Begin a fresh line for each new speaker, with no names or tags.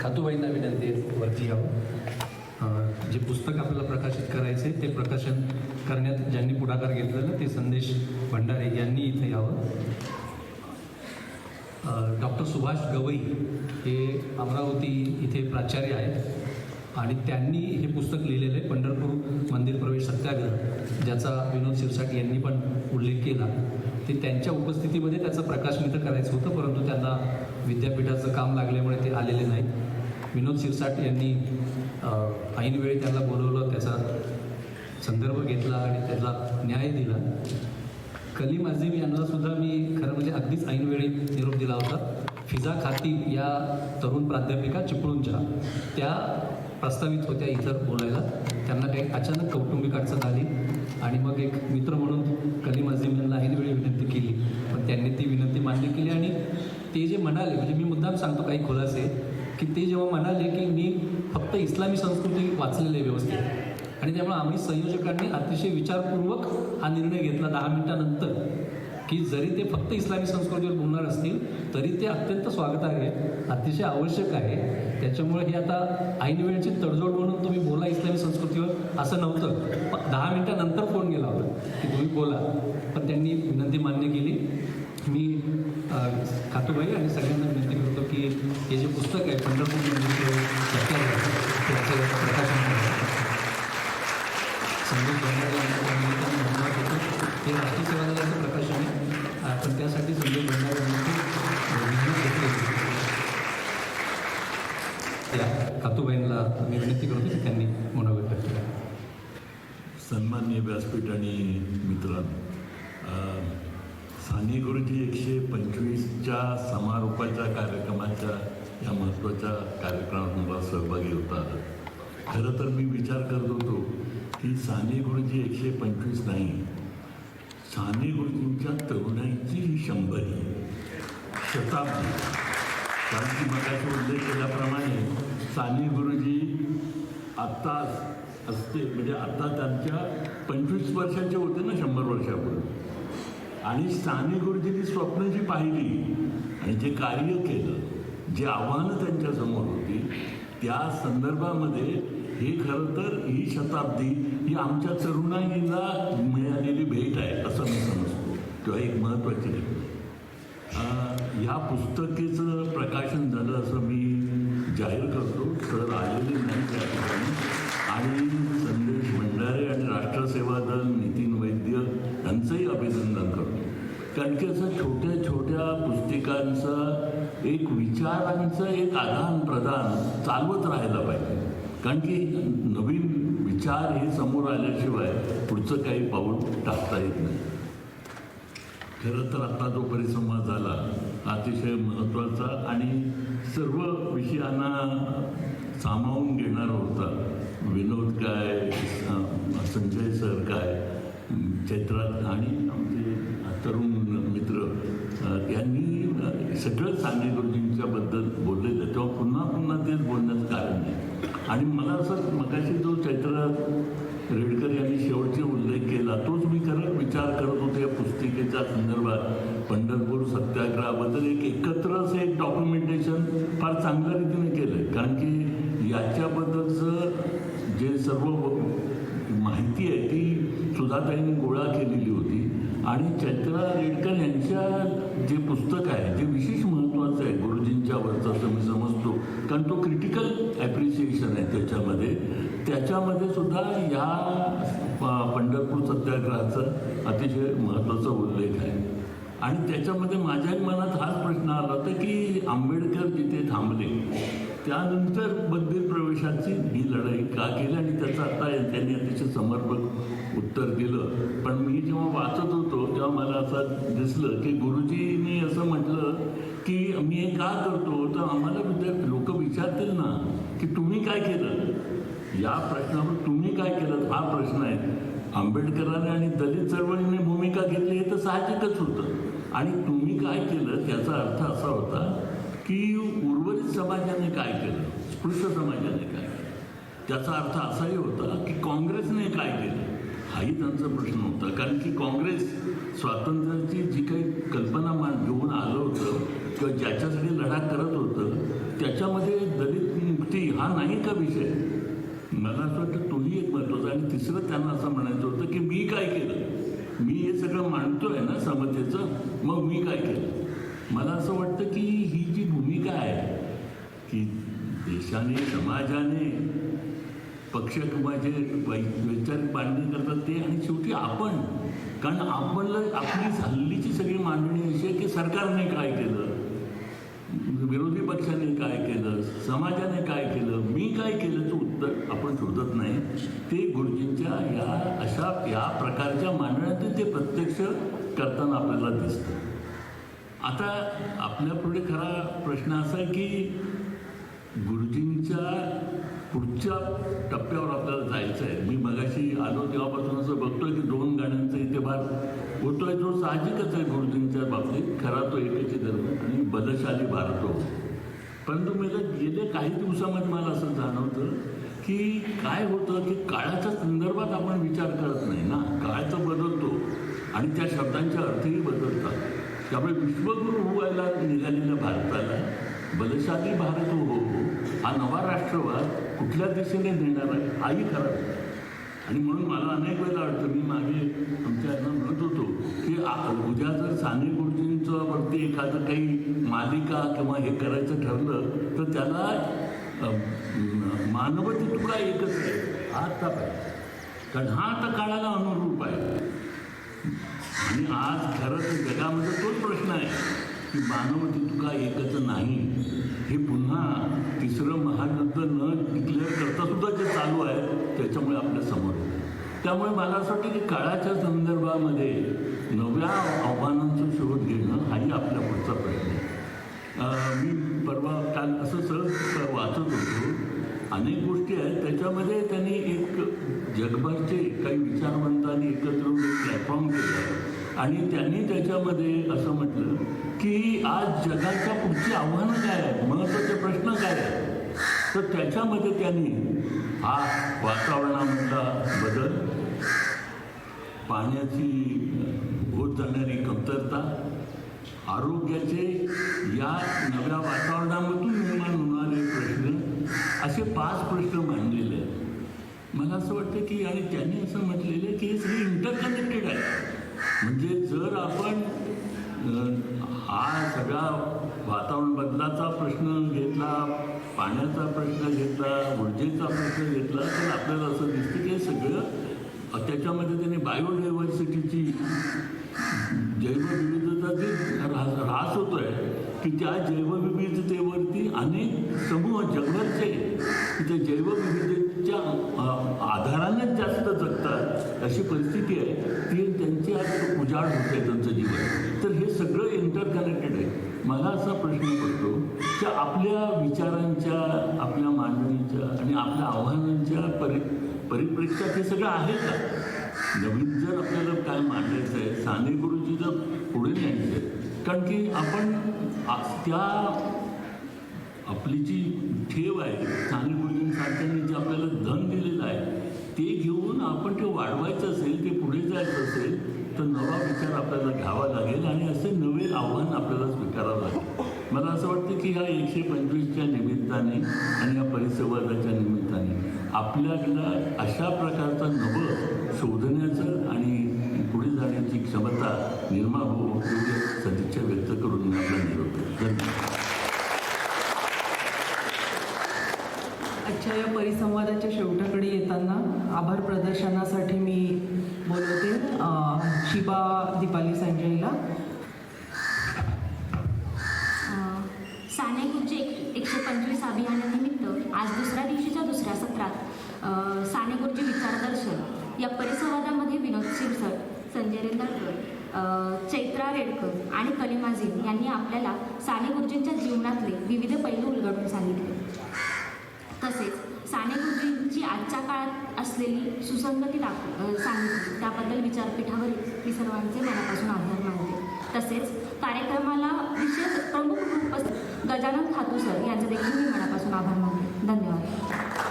खातूबाईंना विनंती आहे वरती यावं. जे पुस्तक आपल्याला प्रकाशित करायचे ते प्रकाशन करण्यात ज्यांनी पुढाकार घेतलेला ते संदेश भंडारे यांनी इथे यावं. डॉक्टर सुभाष गवई हे अमरावती इथे प्राचार्य आहेत आणि त्यांनी हे पुस्तक लिहिलेलं आहे पंढरपूर मंदिर प्रवेश सत्याग्रह ज्याचा विनोद शिरसाट यांनी पण उल्लेख केला. ते त्यांच्या उपस्थितीमध्ये त्याचं प्रकाशन इथं करायचं होतं परंतु त्यांना विद्यापीठाचं काम लागल्यामुळे ते आलेले नाहीत. विनोद शिरसाट यांनी ऐनवेळी त्यांना बोलवलं त्याचा संदर्भ घेतला आणि त्याला न्याय दिला. कलीम अझीम यांनासुद्धा मी खरं म्हणजे अगदीच ऐनवेळी निरोप दिला होता. फिजा खातीब या तरुण प्राध्यापिका चिपळूणच्या त्या प्रस्तावित होत्या इतर बोलायला. त्यांना काही अचानक कौटुंबिक अडचण आली आणि मग एक मित्र म्हणून कलीम अझीम यांना ऐनवेळी विनंती केली. पण त्यांनी ती विनंती मान्य केली आणि ते जे म्हणाले म्हणजे मी मुद्दाम सांगतो काही खुलासे. की ते जेव्हा म्हणाले की मी फक्त इस्लामी संस्कृती वाचलेली आहे व्यवस्थित. आणि त्यामुळे आम्ही संयोजकांनी अतिशय विचारपूर्वक हा निर्णय घेतला दहा मिनिटानंतर. की जरी ते फक्त इस्लामी संस्कृतीवर बोलणार असतील तरी ते अत्यंत स्वागतार्ह आहे अतिशय आवश्यक आहे. त्याच्यामुळे हे आता ऐन वेळची तडजोड म्हणून तुम्ही बोला इस्लामी संस्कृतीवर असं नव्हतं. पण दहा मिनिटानंतर फोन गेला होता की तुम्ही बोला. पण त्यांनी विनंती मान्य केली. मी अ, खातूबाई आणि सगळ्यांना विनंती करतो. की हे जे पुस्तक आहे पंढरपूर मंदिर त्याचं प्रकाशन संदीप संदेश हे राष्ट्रीय सेवा दलाचं प्रकाशन आहे. पण त्यासाठी संदीप भंडारे यांनी त्या कातूबाईंना मी विनंती करतो की त्यांनी मनोगत व्यक्त
सन्मान्य व्यासपीठ आणि मित्रांनो साने गुरुजी एकशे पंचवीसच्या समारोपाच्या कार्यक्रमाच्या या महत्त्वाच्या कार्यक्रमात मला सहभागी होता खरं तर मी विचार करत होतो की साने गुरुजी एकशे पंचवीस नाही. साने गुरुजींच्या तरुणाईची ही शंभरी शताब्दी. कारण की मगाशी उल्लेख केल्याप्रमाणे साने गुरुजी आत्ता असते म्हणजे आत्ता त्यांच्या पंचवीस वर्षाचे होते ना शंभर वर्षापूर्वी. आणि साने गुरुजींनी स्वप्न जी पाहिली आणि जे कार्य केलं जे आव्हानं त्यांच्यासमोर होती त्या संदर्भामध्ये हे खरं तर ही शताब्दी ही आमच्या तरुणाईला मिळालेली भेट आहे असं मी समजतो. किंवा एक महत्त्वाची घटना. ह्या पुस्तकेचं प्रकाशन झालं असं मी जाहीर करतो. सर आलेले नाही त्या ठिकाणी. आणि संदेश भंडारे आणि राष्ट्रसेवा दल यांचंही अभिनंदन करतो. कारण की असं छोट्या छोट्या पुस्तिकांचं एक विचारांचं एक आदान प्रदान चालवत राहायला पाहिजे. कारण की नवीन विचार हे समोर आल्याशिवाय पुढचं काही पाऊल टाकता येत नाही. खरं तर आता जो परिसंवाद झाला अतिशय महत्त्वाचा आणि सर्व विषयांना सामावून घेणारा होता. विनोद काय संजय सर काय क्षेत्रात आणि आमचे तरुण मित्र यांनी सगळं साने गुरुजींच्याबद्दल बोललेलं तेव्हा पुन्हा पुन्हा तेच बोलण्याचं कारण नाही. आणि मला असं मगाशी जो चैत्र रेडकर यांनी शेवटचे उल्लेख केला तोच मी खरं विचार करत होतो या पुस्तिकेच्या संदर्भात. पंढरपूर सत्याग्रहाबद्दल एक एकत्र असं एक डॉक्युमेंटेशन फार चांगल्या रीतीने केलं आहे कारण की याच्याबद्दलचं जे सर्व माहिती आहे ती सुधाताईंनी गोळा केलेली होती. आणि चैत्रा रेडकर यांच्या जे पुस्तक आहे ते विशेष महत्त्वाचं आहे गुरुजींच्यावरचं असं मी समजतो कारण तो क्रिटिकल ॲप्रिसिएशन आहे त्याच्यामध्ये. त्याच्यामध्ये सुद्धा या प- पंढरपूर सत्याग्रहाचा अतिशय महत्त्वाचा उल्लेख आहे. आणि त्याच्यामध्ये माझ्याही मनात हाच प्रश्न आला होता की आंबेडकर जिथे थांबले त्यानंतर मंदिर प्रवेशाची ही लढाई का केली आणि त्याचं आता त्यांनी अतिशय समर्पक उत्तर दिलं. पण मी जेव्हा वाचत होतो तेव्हा मला असं दिसलं की गुरुजींनी असं म्हटलं की मी हे का करतो? तर आम्हाला विद्यार्थी लोक विचारतील ना की तुम्ही काय केलं? या प्रश्नावर तुम्ही काय केलं? हा प्रश्न आहे. आंबेडकरांनी आणि दलित चळवळीने भूमिका घेतली हे तर साहजिकच होतं. आणि तुम्ही काय केलं? त्याचा अर्थ असा होता की उर्वरित समाजाने काय केलं? स्पृश्य समाजाने काय केलं? त्याचा अर्थ असाही होता की काँग्रेसने काय केलं? हाही त्यांचा प्रश्न होता. कारण की काँग्रेस स्वातंत्र्याची जी काही कल्पना मान घेऊन आलं होतं किंवा ज्याच्यासाठी लढा करत होतं त्याच्यामध्ये दलित मुक्ती हा नाही का विषय? मला असं वाटतं तोही एक महत्त्वाचा आणि तिसरं त्यांना असं म्हणायचं होतं की मी काय केलं? मी हे सगळं मांडतोय ना समतेचं मग मी काय केलं? मला असं वाटतं की ही की देशाने समाजाने पक्ष किंवा जे वै- वैचारिक मांडणी करतात ते आणि शेवटी आपण. कारण आपणला आपली हल्लीची सगळी मांडणी अशी आहे की सरकारने काय केलं? विरोधी पक्षाने काय केलं? समाजाने काय केलं? मी काय केलंचं उत्तर आपण शोधत नाही. ते गुरुजींच्या या अशा या प्रकारच्या मांडण्यात ते प्रत्यक्ष करताना आपल्याला दिसतं. आता आपल्यापुढे खरा प्रश्न असा आहे की गुरुजींच्या पुढच्या टप्प्यावर आपल्याला जायचं आहे. मी मगाशी आलो तेव्हापासून असं बघतोय की दोन गाण्यांचा इथे भाग होतोय. जो साहजिकच आहे गुरुजींच्या बाबतीत खरा तो एकच धर्म आणि बलशाली भारत हो. परंतु मला गेल्या काही दिवसामध्ये मला असं जाणवतं की काय होतं की काळाच्या संदर्भात आपण विचार करत नाही ना. काळ तर बदलतो आणि त्या शब्दांचे अर्थही बदलतात. त्यामुळे विश्वगुरू व्हायला निघालेल्या भारताला बलशाली भारत हो. हा नवा राष्ट्रवाद कुठल्या दिशेने नेणार आहे हाही खरा आणि म्हणून मला अनेक वेळेला वाटतं मी मागे आमच्या यांना म्हणत होतो की उद्या जर साने गुरुजींच्या वरती एखादं काही मालिका किंवा हे करायचं ठरलं तर त्याला मानवती तुका एकच आहे हा आता पाहिजे कारण हा आता काळाला अनुरूप आहे. आणि आज खरं तर जगामध्ये तोच प्रश्न आहे. की मानवती तुका एकच नाही. हे पुन्हा तिसरं महायुद्ध न डिक्लेअर करता सुद्धा जे चालू आहे त्याच्यामुळे आपल्यासमोर त्यामुळे मला असं वाटतं की काळाच्या संदर्भामध्ये नव्या आव्हानांचा शोध घेणं हाही आपल्या पुढचा प्रश्न आहे. मी परवा काल असं सहज वाचत होतो. अनेक गोष्टी आहेत. त्याच्यामध्ये त्यांनी एक जगभरचे काही विचारवंतांनी एकत्र प्लॅटफॉर्म केला आणि त्यांनी त्याच्यामध्ये असं म्हटलं की आज जगाच्या पुढची आव्हानं काय आहेत? महत्त्वाचे प्रश्न काय आहेत? तर त्याच्यामध्ये त्यांनी हा वातावरणामधला बदल पाण्याची होत जाणारी कमतरता आरोग्याचे या नव्या वातावरणामधून निर्माण होणारे प्रश्न असे पाच प्रश्न मांडलेले आहेत. मला असं वाटतं की आणि त्यांनी असं म्हटलेलं आहे की हे सगळे इंटरकनेक्टेड आहे म्हणजे जर आपण हा सगळा वातावरण बदलाचा प्रश्न घेतला पाण्याचा प्रश्न घेतला ऊर्जेचा प्रश्न घेतला तर आपल्याला असं दिसतं की हे सगळं त्याच्यामध्ये त्यांनी बायोडायव्हर्सिटीची जैवविविधता जे ऱ्हास ऱ्हास आहे की त्या जैवविविधतेवरती अनेक समूह जगभरचे की त्या जैवविविधतेच्या आधारानेच जास्त जगतात अशी परिस्थिती आहे. ती त्यांची उजाड होते त्यांचं जीवन. तर हे सगळं इंटरकनेक्टेड आहे. मला असा प्रश्न पडतो की आपल्या विचारांच्या आपल्या मांडणीच्या आणि आपल्या आव्हानांच्या परि परिप्रेक्षात हे सगळं आहे का? नवीन जर आपल्याला काय मांडायचं आहे साने गुरुजी जर पुढे न्यायचं आहे कारण की आपण त्या आपली जी ठेव आहे साने गुरुजींसारख्यांनी जे आपल्याला धन दिलेलं आहे ते घेऊन आपण ते वाढवायचं असेल ते पुढे जायचं असेल तर नवा विचार आपल्याला घ्यावा लागेल आणि असे नवे आव्हान आपल्याला स्वीकारावं लागेल. मला असं वाटतं की ह्या एकशे पंचवीसच्या निमित्ताने आणि या परिसंवादाच्या निमित्ताने आपल्याला अशा प्रकारचं नवं शोधण्याचं आणि पुढे जाण्याची क्षमता निर्माण होऊ एवढी सदिच्छा व्यक्त करून मी आपला निरोप धन्यवाद.
आजच्या या परिसंवादाच्या शेवटाकडे येताना आभार प्रदर्शनासाठी मी बोलवते शिबा दीपाली संजयला.
साने गुरुजी एक एकशे पंचवीस अभियानानिमित्त आज दुसऱ्या दिवशीच्या दुसऱ्या सत्रात साने गुरुजी विचारदर्शन या परिसंवादामध्ये विनोद शिरसट संजय रेंदाळकर चैत्रा रेडकर आणि कलिमाझी यांनी आपल्याला साने गुरुजींच्या जीवनातले विविध पैलू उलगडून सांगितले. तसेच साने जी आजच्या काळात असलेली सुसंगती दाखव सांगितली. त्याबद्दल विचारपीठावर मी सर्वांचे मनापासून आभार मानते. तसेच कार्यक्रमाला विशेष प्रमुख रूप गजानन खातू सर यांचे देखील मी मनापासून आभार मानते. धन्यवाद.